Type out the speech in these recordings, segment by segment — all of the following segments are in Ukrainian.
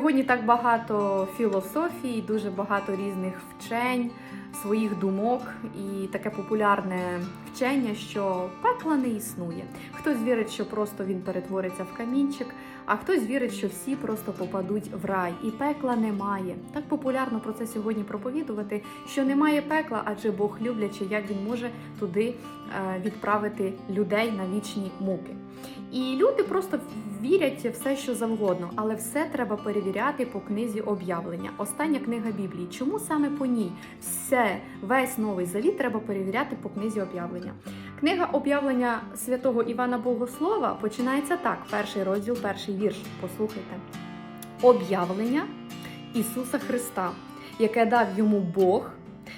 Сьогодні так багато філософій, дуже багато різних вчень, своїх думок і таке популярне вчення, що пекла не існує. Хтось вірить, що просто він перетвориться в камінчик, а хтось вірить, що всі просто попадуть в рай, і пекла немає. Так популярно про це сьогодні проповідувати, що немає пекла, адже Бог люблячи, як він може туди е, відправити людей на вічні муки. І люди просто вірять все, що завгодно, але все треба перевіряти по книзі об'явлення. Остання книга Біблії. Чому саме по ній? Все, весь новий завіт треба перевіряти по книзі об'явлення. Книга об'явлення святого Івана Богослова починається так: перший розділ, перший вірш. Послухайте. Об'явлення Ісуса Христа, яке дав йому Бог,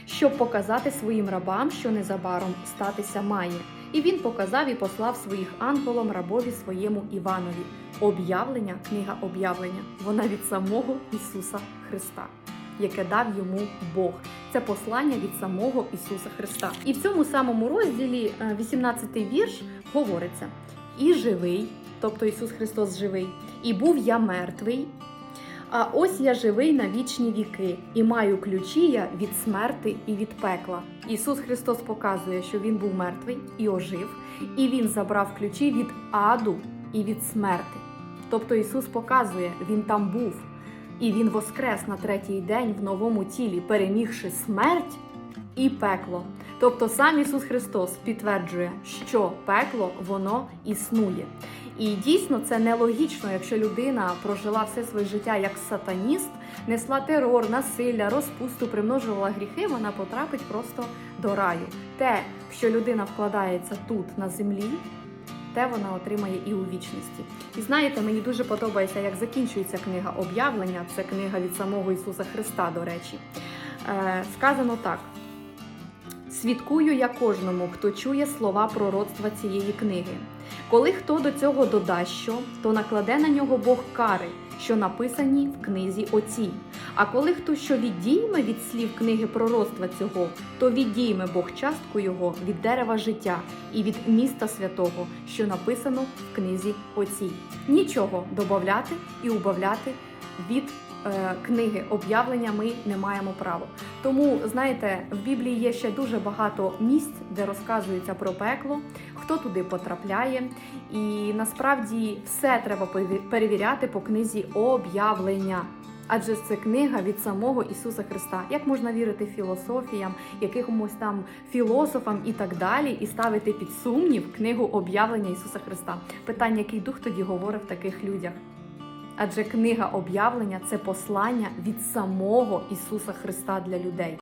щоб показати своїм рабам, що незабаром статися має. І він показав і послав своїх ангелом рабові своєму Іванові. Об'явлення, книга об'явлення, вона від самого Ісуса Христа, яке дав йому Бог. Це послання від самого Ісуса Христа. І в цьому самому розділі, 18 вірш, говориться: і живий, тобто Ісус Христос живий, і був я мертвий. А ось я живий на вічні віки, і маю ключі я від смерти і від пекла. Ісус Христос показує, що Він був мертвий і ожив, і Він забрав ключі від аду і від смерти. Тобто Ісус показує, Він там був, і Він воскрес на третій день в новому тілі, перемігши смерть і пекло.Тобто сам Ісус Христос підтверджує, що пекло воно існує. І дійсно це нелогічно, якщо людина прожила все своє життя як сатаніст, несла терор, насилля, розпусту, примножувала гріхи, вона потрапить просто до раю. Те, що людина вкладається тут на землі, те вона отримає і у вічності. І знаєте, мені дуже подобається, як закінчується книга об'явлення. Це книга від самого Ісуса Христа, до речі. Е, сказано так. Свідкую я кожному, хто чує слова пророцтва цієї книги. Коли хто до цього додасть що, то накладе на нього Бог кари, що написані в книзі оцій. А коли хто що відійме від слів книги пророцтва цього, то відійме Бог частку його від дерева життя і від міста святого, що написано в книзі оцій. Нічого додати і убавляти від е, книги об'явлення ми не маємо права. Тому, знаєте, в Біблії є ще дуже багато місць, де розказується про пекло, хто туди потрапляє. І насправді все треба переві- перевіряти по книзі об'явлення. Адже це книга від самого Ісуса Христа. Як можна вірити філософіям, якимось там філософам і так далі, і ставити під сумнів книгу об'явлення Ісуса Христа? Питання, який дух тоді говорить в таких людях? Адже книга об'явлення це послання від самого Ісуса Христа для людей.